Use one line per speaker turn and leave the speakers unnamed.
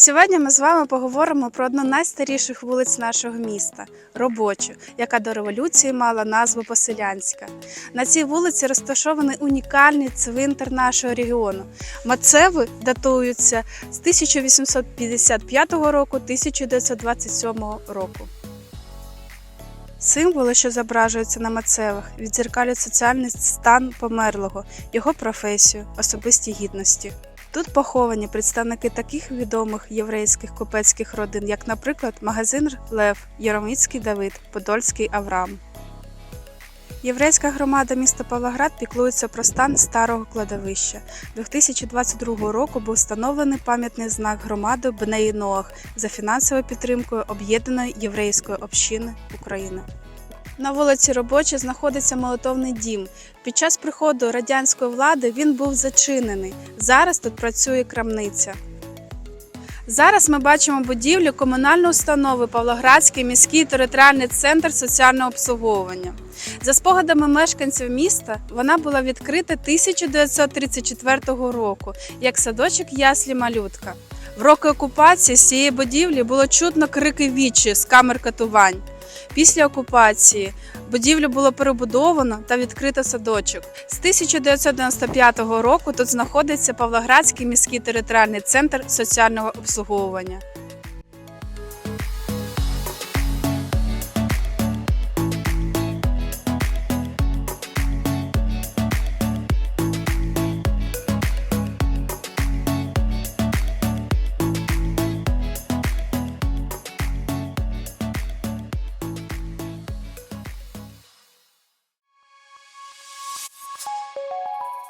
Сьогодні ми з вами поговоримо про одну з найстаріших вулиць нашого міста робочу, яка до революції мала назву Поселянська. На цій вулиці розташований унікальний цвинтар нашого регіону. Мацеви датуються з 1855 року 1927 року. Символи, що зображуються на мацевах, відзеркалюють соціальний стан померлого, його професію, особисті гідності. Тут поховані представники таких відомих єврейських купецьких родин, як, наприклад, магазин Лев, Яроміцький Давид, Подольський Авраам. Єврейська громада міста Павлоград піклується про стан старого кладовища. 2022 року був встановлений пам'ятний знак громади Бнеї Ноах за фінансовою підтримкою Об'єднаної єврейської общини України. На вулиці Робочій знаходиться молитовний дім. Під час приходу радянської влади він був зачинений. Зараз тут працює крамниця. Зараз ми бачимо будівлю комунальної установи Павлоградський міський територіальний центр соціального обслуговування. За спогадами мешканців міста, вона була відкрита 1934 року як садочок яслі малютка. В роки окупації з цієї будівлі було чутно крики вічі з камер катувань. Після окупації будівлю було перебудовано та відкрито садочок. З 1995 року тут знаходиться Павлоградський міський територіальний центр соціального обслуговування.